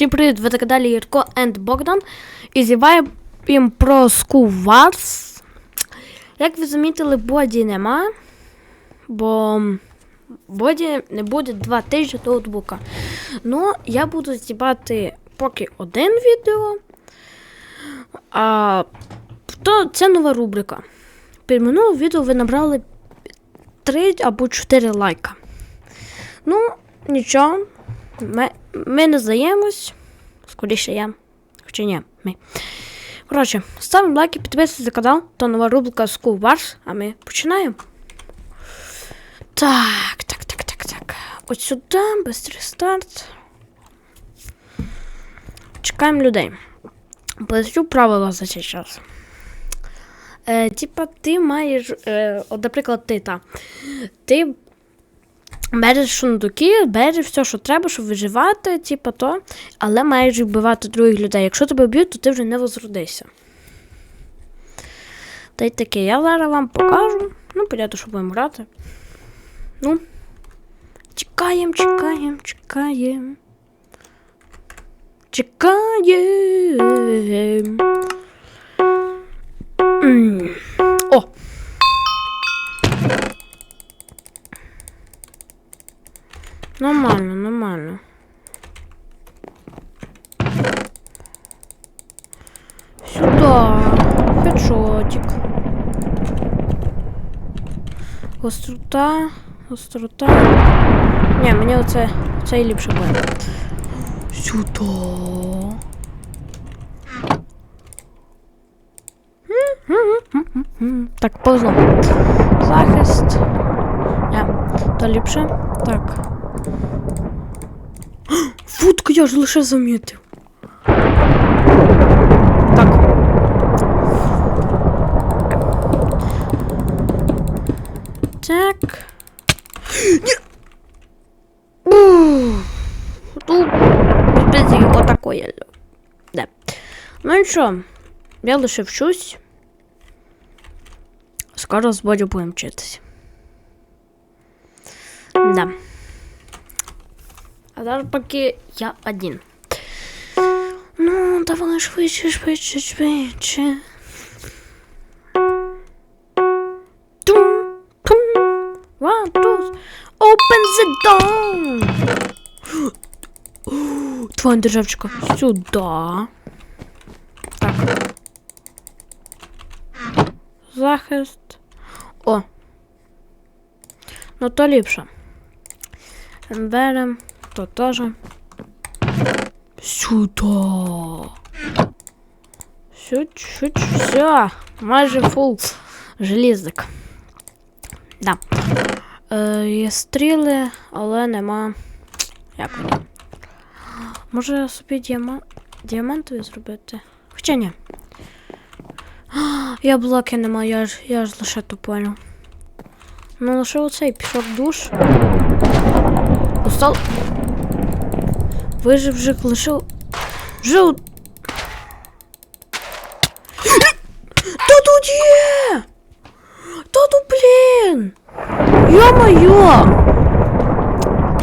Всім привіт! Ви на каналі Ірко енд Богдан. І зіваємо про Wars. Як ви замітили, боді нема. Бо боді не буде два тижні ноутбука. Ну, я буду знімати поки один відео. А то це нова рубрика. Під минуле відео ви набрали 3 або 4 лайка. Ну, нічого. Ми, не здаємось. Скоріше я. Хоча ні, ми. Коротше, ставимо лайки, підписуйтесь на канал, то нова рубрика School Wars, а ми починаємо. Так, так, так, так, так. От сюди, быстрий старт. Чекаємо людей. Поясню правила за цей час. Е, типа, ти маєш, е, от, наприклад, ти та. Ти береш сундуки, береш все, що треба, щоб виживати, типа то, але маєш вбивати других людей. Якщо тебе б'ють, то ти вже не возродишся. Та й таке, я зараз вам покажу. Ну, понятно, що будемо грати. Ну. Чекаємо, чекаємо, чекаємо. Чекаємо. Нормально, нормально. Сюда. Печотик. Острота. Острота. Ні, мені оце, це і ліпше буде. Сюда. Так, повзло. Захист. Ні, то ліпше. Так. Футку я ж лише замітив. Так. Так. Ні! Ух, Ну, без його такое. Да. Ну і що? Я лише вчусь. Скоро з Бодю будемо вчитися. Да. А зараз поки я один. Ну, давай швидше, швидше, швидше. Тум, тум. One. Open the door. Твоя державчика. Сюда. Так. Захист. О. Ну то ліпше. Берем. То тоже. Сюда. Чуть-чуть. Все. Майже фул желізник. Да. Е, є стріли, але нема. Як? Може собі діама... діамантові зробити? Хоча ні. Я блоки не маю, я ж, я ж лише то понял. Ну лише оцей пішов душ. Устал. Вижив жик лише. Жив. Та тут є! Та тут, блін! Йо-моє!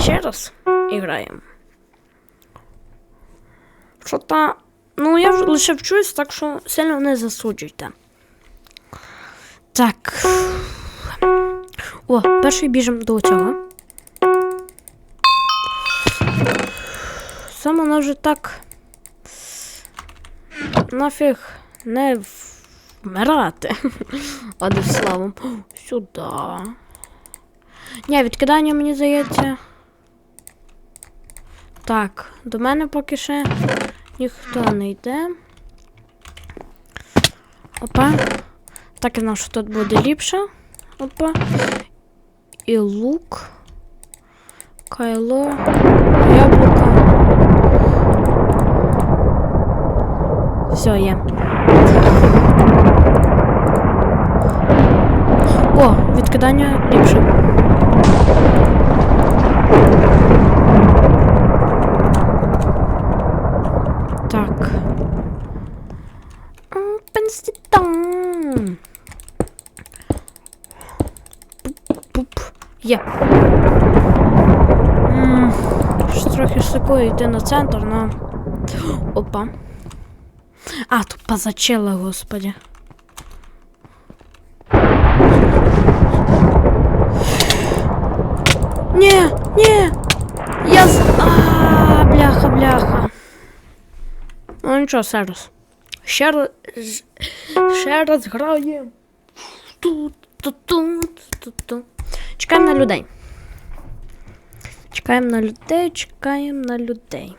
Ще раз іграємо. Що та. Ну, я вже лише вчусь, так що сильно не засуджуйте. Так. О, перший біжимо до цього. Саме вона вже так. Нафіг не вмирати. Одним словом. Сюди. Ні, відкидання мені здається. Так, до мене поки ще ніхто не йде. Опа. Так я знав, що тут буде ліпше. Опа. І лук. Кайло. Яблуко. Все, є. О, відкидання ліпше. Так. Open. Пуп. Є. Трохи шокує йти на центр, но Опа. А, тут позачела, господи. Ні, ні. Я. А, бляха, бляха. Ну нічого, ще раз. Ще раз. Ще раз граємо. Тут, тут, тут, тут, тут. Чекаємо на людей. Чекаємо на людей, чекаємо на людей.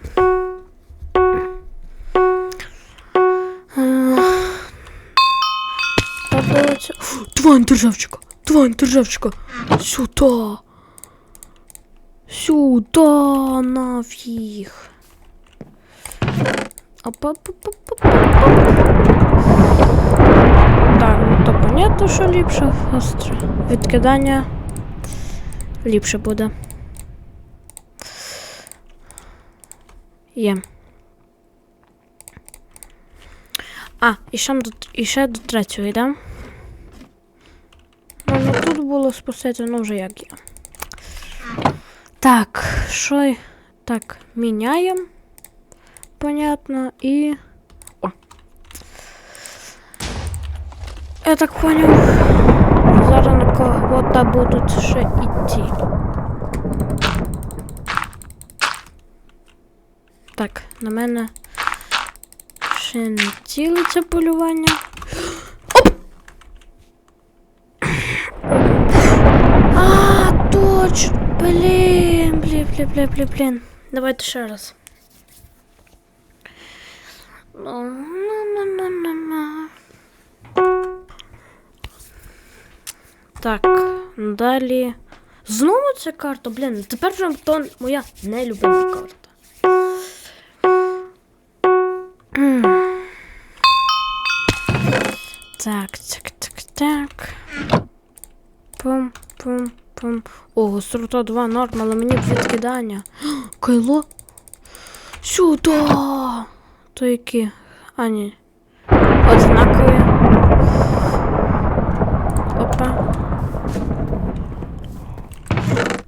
Фу, Твань державчика! Твань державчика! Сюда! Сюда нафіг! Опа-па-па-па-па. Так, ну то понятно, що ліпше. Остре. Відкидання ліпше буде. Є. А, і ще до, і ще до третього йдемо. Ну, ну тут було спустити, ну вже як є. Так, що? Так, міняємо. Понятно, і. О. Я так понял. Зараз на кого-то будуть ще йти. Так, на мене ще не цілиться полювання. Оп! А, точно! Блін, блін, блін, блін, блін, блін. Давайте ще раз. Ну, ну, ну. Так, далі. Знову ця карта, блін, тепер вже то моя нелюбима карта. Так, так, так, так. Пум, пум, пум. О, гострота 2 норм, але мені б відкидання. Кайло? Сюда! То які? А, ні. Однакові. Опа.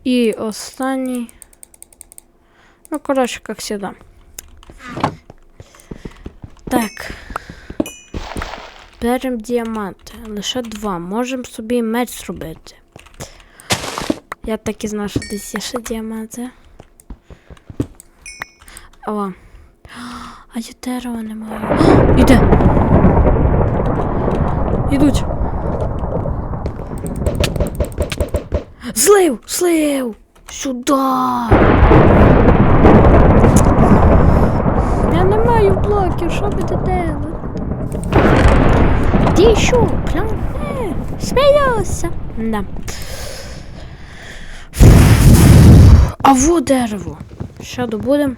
І останній. Ну, коротше, як всегда. Так. Беремо діаманти. Лише два. Можемо собі меч зробити. Я так і знав, що десь є ще діаманти. О. А я дерева немає. Іде. Ідуть. Злив! Злив! Сюда! Я не маю блоків, що ви Ти що, пляне? Сміявся. Да. А во дерево. Що добудем?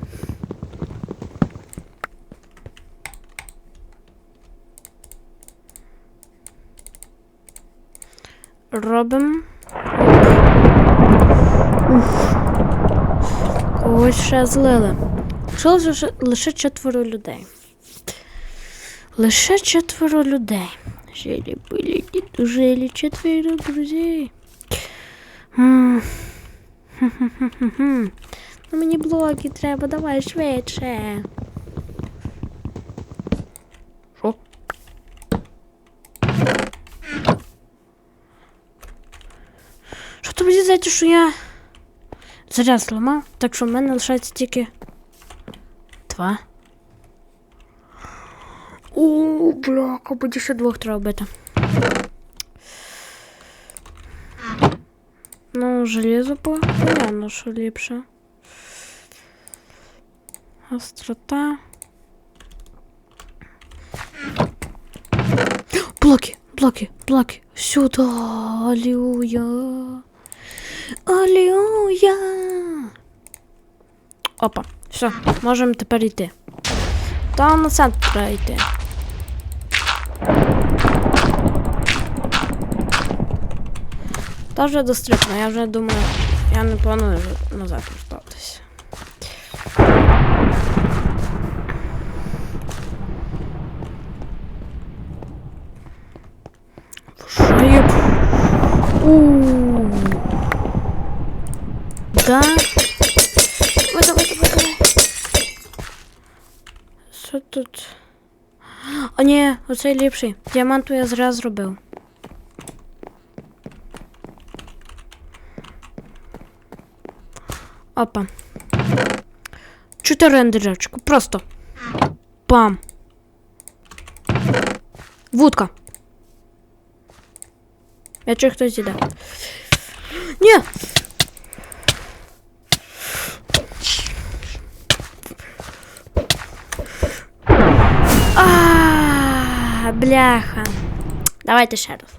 Робимо. Ух. Когось ще злили. Лише, лише четверо людей. Лише четверо людей. Жили были жили четверо друзей. Ну мені блоки треба, давай швидше. Що? Що тобі здається, що я заряд зламав, так що в мене лишається тільки два. О, бляха, буде ще двох треба бити. Ну, железо по понятно, що ліпше. Острота. Блоки, блоки, блоки. Сюда, аллилуйя. Аллилуйя. Опа, все, можемо тепер йти. Там на центр треба йти. Та вже достріпно, я вже думаю, я не планую назад вертатися. Шип. Ууу. Да. Давай, давай, давай, давай. Що тут? О, ні, оцей ліпший. Діаманту я зря зробив. Опа. Чотири ендерчику. Просто. Пам. Вудка. Я чую, хтось іде. Ні! А, бляха. Давайте ще раз.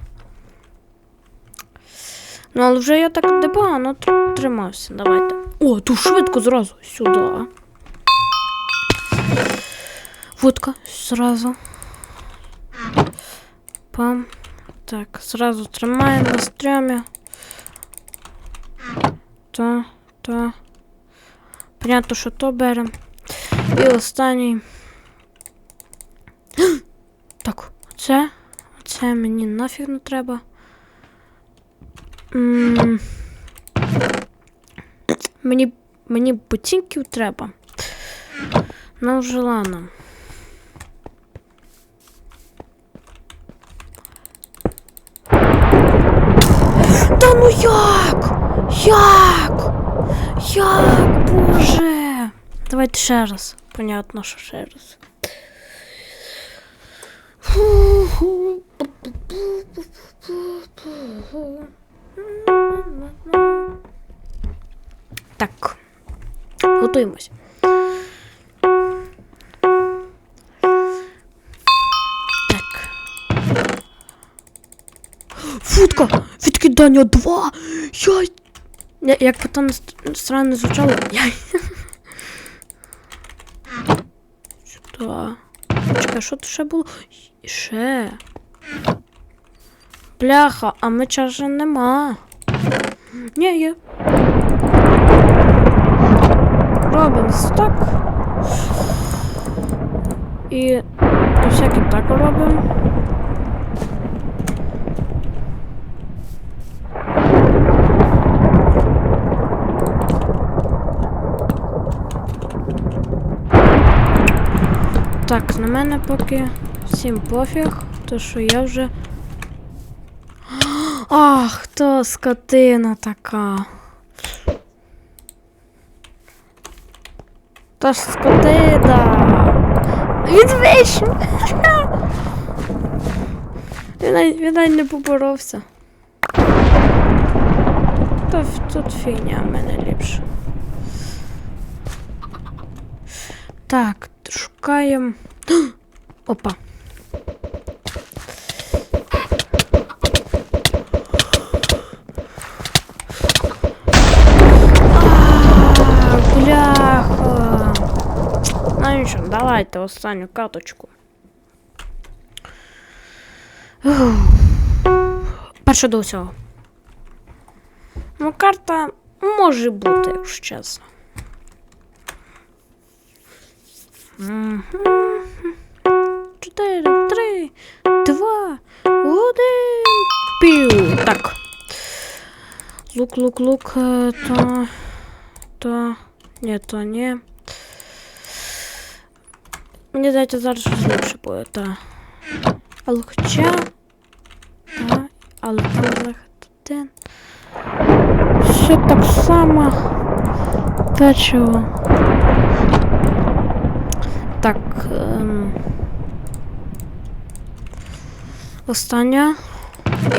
Ну, але вже я так непогано тр- тримався. Давайте. О, тут швидко зразу сюди. Вудка зразу. Пам. Так, зразу тримаємо на стрьомі. Та, та. Понятно, що то беремо. І останній. Так, оце. Оце мені нафіг не треба. М, Мені, мені ботинків треба. Ну, вже ладно. Та ну як? Як? Як, боже? Давайте ще раз. Понятно, що ще раз. Так. Готуємось. Так. Футка! Відкидання 2! Яй! Я, як би там странно звучало. Яй. Сюди. Чекай, що тут ще було? Ще. Бляха, а меча вже нема. Ні, є. Робимо стак. І на всякий так робимо. Так, на мене поки всім пофіг, то що я вже. Ах, то скотина така. Та ж скотина. Він вийшов. Він, навіть- він навіть не поборовся. Та тут фігня в мене ліпше. Так, шукаємо. Опа. Нічого, давайте останню каточку. Перше до всього. Ну, карта може бути, якщо чесно. Чотири, три, два, один. Пів. Так. Лук, лук, лук. е, То. То. Ні, то ні. Мені здається, зараз щось ліпше буде, та. Але хоча. Та. Але один. Все так само. Печиво. Так. Ем... Остання.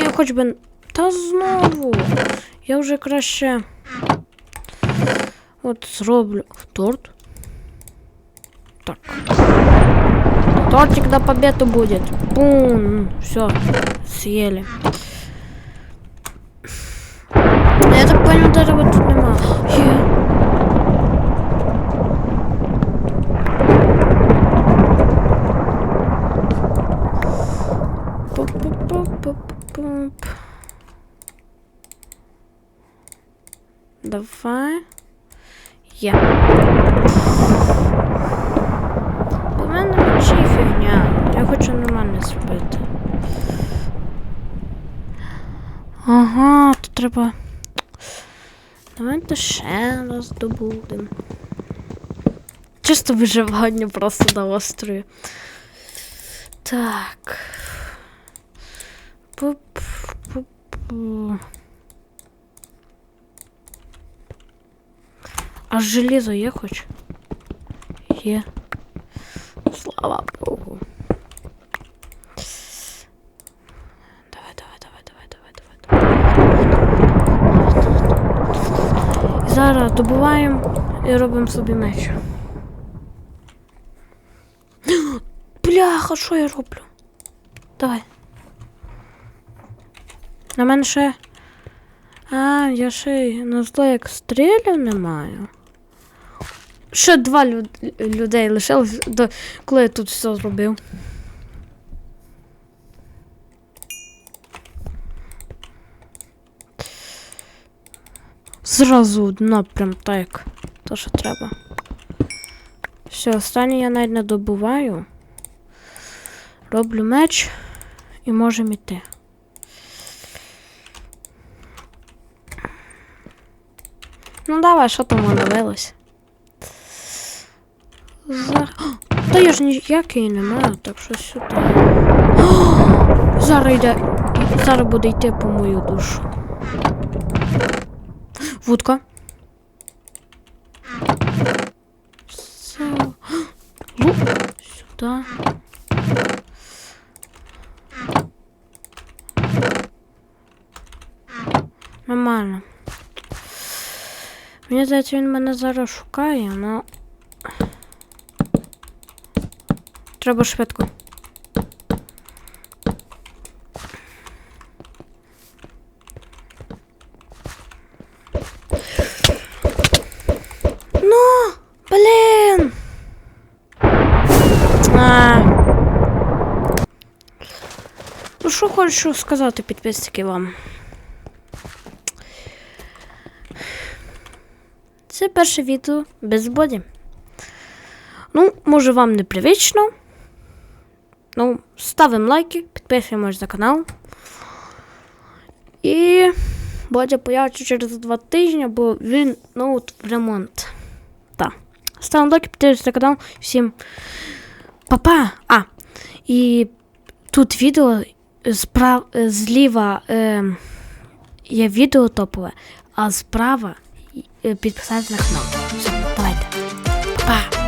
Я хоч би. Та знову. Я вже краще. От зроблю. Торт. Так. Тортик до победы будет. Бум. Все. Съели. Я так понял, дерева тут нема. Є. Пуп-пуп-пуп-пуп-пуп. Давай. Є. У мене вночі фігня. Я хочу нормально зробити. Ага, тут треба. Давайте ще раз добудемо. Чисто виживання просто на острові. Так. Пуп-пуп-пу. А желізо є хоч? Є. Слава Богу. Давай, давай, давай, давай, давай, давай. давай. Зараз добуваємо і робимо собі меч. Бляха, що я роблю? Давай. На мене ще. А, я ще й на зло як стрілів не маю. Ще два люд- людей лишилось, коли я тут все зробив. Зразу одна прям так. То, що треба. Все, останнє я навіть не добуваю. Роблю меч і можемо йти. Ну давай, що там оновилось? Зараз. Та я ж ніякої не маю, так що сюди. Зараз йде. Зараз буде йти по мою душу. Вудка. Все. Лу. Сюди. Нормально. Мені здається, він мене зараз шукає, але. Треба швидко. Ну, блін. А. Ну, що хочу сказати підписники вам? Це перше відео без боді. Ну, може вам непривично. Ну, ставимо лайки, підписуємось на канал. І Бодя появиться через два тижні, бо він ну, в ремонт. Так. Ставимо лайки, підписуємось на канал. Всім па-па! А, і тут відео справ... зліва е, є відео топове, а справа е, підписатися на канал. Все, давайте. Па!